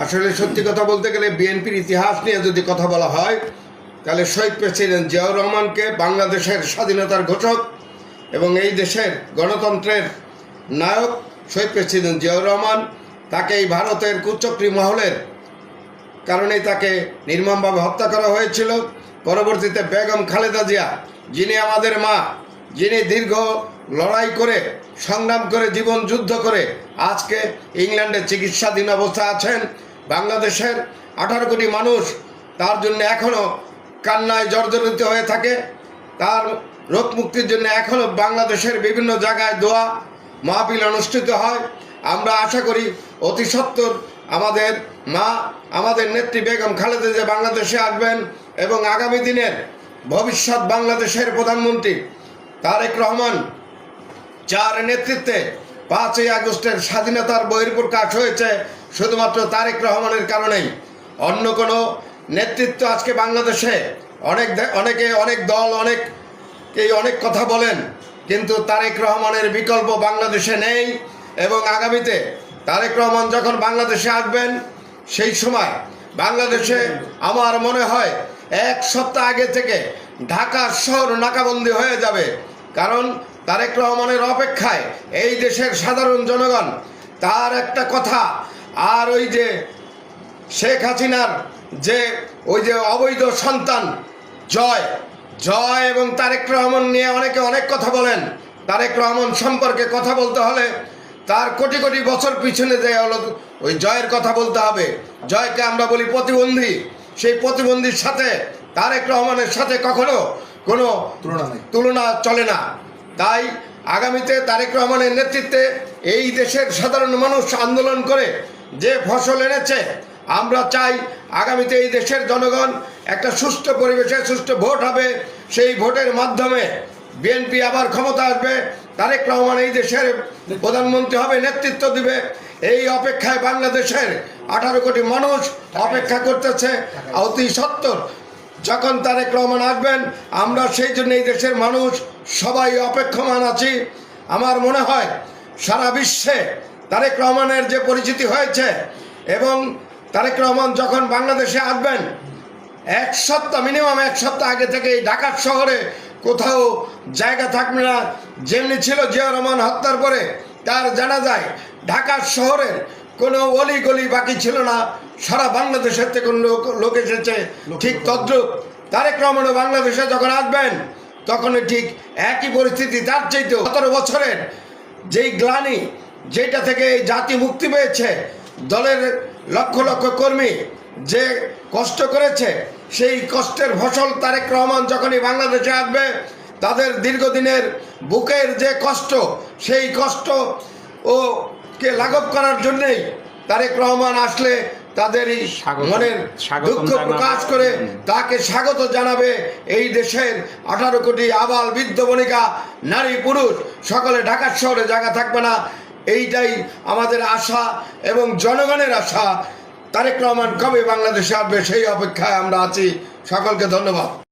আসলে সত্যি কথা বলতে গেলে বিএনপির ইতিহাস নিয়ে যদি কথা বলা হয়, তাহলে শহীদ প্রেসিডেন্ট জিয়াউর রহমানকে বাংলাদেশের স্বাধীনতার ঘোষক এবং এই দেশের গণতন্ত্রের নায়ক শহীদ প্রেসিডেন্ট জিয়াউর রহমান, তাকে এই ভারতের কুচক্রী মহলের কারণেই তাকে নির্মমভাবে হত্যা করা হয়েছিল। পরবর্তীতে বেগম খালেদা জিয়া, যিনি আমাদের মা, যিনি দীর্ঘ লড়াই করে, সংগ্রাম করে, জীবন যুদ্ধ করে আজকে ইংল্যান্ডে চিকিৎসাধীন অবস্থা আছেন বাংলাদেশের আঠারো কোটি মানুষ। তার জন্য এখনও কান্নায় জর্জরিত হয়ে থাকে। তার রোগ মুক্তির জন্য এখনও বাংলাদেশের বিভিন্ন জায়গায় দোয়া, মাহফিল অনুষ্ঠিত হয়। আমরা আশা করি অতি সত্বর আমাদের মা, আমাদের নেত্রী বেগম খালেদা যে বাংলাদেশে আসবেন এবং আগামী দিনের ভবিষ্যৎ বাংলাদেশের প্রধানমন্ত্রী তারেক রহমান যার নেতৃত্বে পাঁচই আগস্টের স্বাধীনতার বহির্প্রকাশ হয়েছে, শুধুমাত্র তারেক রহমানের কারণেই। অন্য কোনো নেতৃত্ব আজকে বাংলাদেশে অনেক অনেকে অনেক দল অনেক এই অনেক কথা বলেন, কিন্তু তারেক রহমানের বিকল্প বাংলাদেশে নেই এবং আগামীতে তারেক রহমান যখন বাংলাদেশে আসবেন, সেই সময় বাংলাদেশে আমার মনে হয় এক সপ্তাহ আগে থেকে ঢাকা শহর নাকাবন্দি হয়ে যাবে। কারণ তারেক রহমানের অপেক্ষায় এই দেশের সাধারণ জনগণ তার একটা কথা আর ওই যে শেখ হাসিনার যে ওই যে অবৈধ সন্তান জয় জয় এবং তারেক রহমান নিয়ে অনেকে অনেক কথা বলেন। তারেক রহমান সম্পর্কে কথা বলতে হলে তার কোটি কোটি বছর পিছনে যে হলো ওই জয়ের কথা বলতে হবে। জয়কে আমরা বলি প্রতিবন্ধী। সেই প্রতিবন্ধীর সাথে তারেক রহমানের সাথে কখনো কোনো তুলনা নেই। তুলনা চলে না। তাই আগামীতে তারেক রহমানের নেতৃত্বে এই দেশের সাধারণ মানুষ আন্দোলন করে যে ফসল এনেছে, আমরা চাই আগামীতে এই দেশের জনগণ একটা সুষ্ঠু পরিবেশে সুষ্ঠু ভোট হবে। সেই ভোটের মাধ্যমে বিএনপি আবার ক্ষমতা আসবে। তারেক রহমান এই দেশের প্রধানমন্ত্রী হবে, নেতৃত্ব দিবে। এই অপেক্ষায় বাংলাদেশের আঠারো কোটি মানুষ অপেক্ষা করতেছে। অতি সত্তর যখন তারেক রহমান আসবেন, আমরা সেই জন্য এই দেশের মানুষ সবাই অপেক্ষমান আছি। আমার মনে হয় সারা বিশ্বে তারেক রহমানের যে পরিচিতি হয়েছে এবং তারেক রহমান যখন বাংলাদেশে আসবেন, এক সপ্তাহ, মিনিমাম এক সপ্তাহ আগে থেকে এই ঢাকা শহরে কোথাও জায়গা থাকবে না। যেমনি ছিল জিয়া রহমান হত্যার পরে তার জানা যায় ঢাকার শহরের কোনো অলি গলি বাকি ছিল না। সারা বাংলাদেশের থেকে লোক লোক এসেছে। ঠিক তদ্রুপ। তারেক রহমানও বাংলাদেশে যখন আসবেন তখন ঠিক একই পরিস্থিতি তার চাইতেও। সতেরো বছরের যেই গ্লানি যেটা থেকে এই জাতি মুক্তি পেয়েছে দলের লক্ষ লক্ষ কর্মী যে কষ্ট করেছে সেই কষ্টের ফসল তারেক রহমান যখনই বাংলাদেশে আসবে তাদের দীর্ঘদিনের বুকের যে কষ্ট সেই কষ্ট ও কে লাঘব করার জন্যেই তারেক রহমান আসলে তাদের এই মনের দুঃখ প্রকাশ করে তাকে স্বাগত জানাবে এই দেশের আঠারো কোটি আবাল বৃদ্ধ বণিকা নারী পুরুষ। সকলে ঢাকার শহরে জায়গা থাকবে না। এইটাই আমাদের আশা এবং জনগণের আশা। তারেক রহমান কবে বাংলাদেশে আসবে সেই অপেক্ষায় আমরা আছি। সকলকে ধন্যবাদ।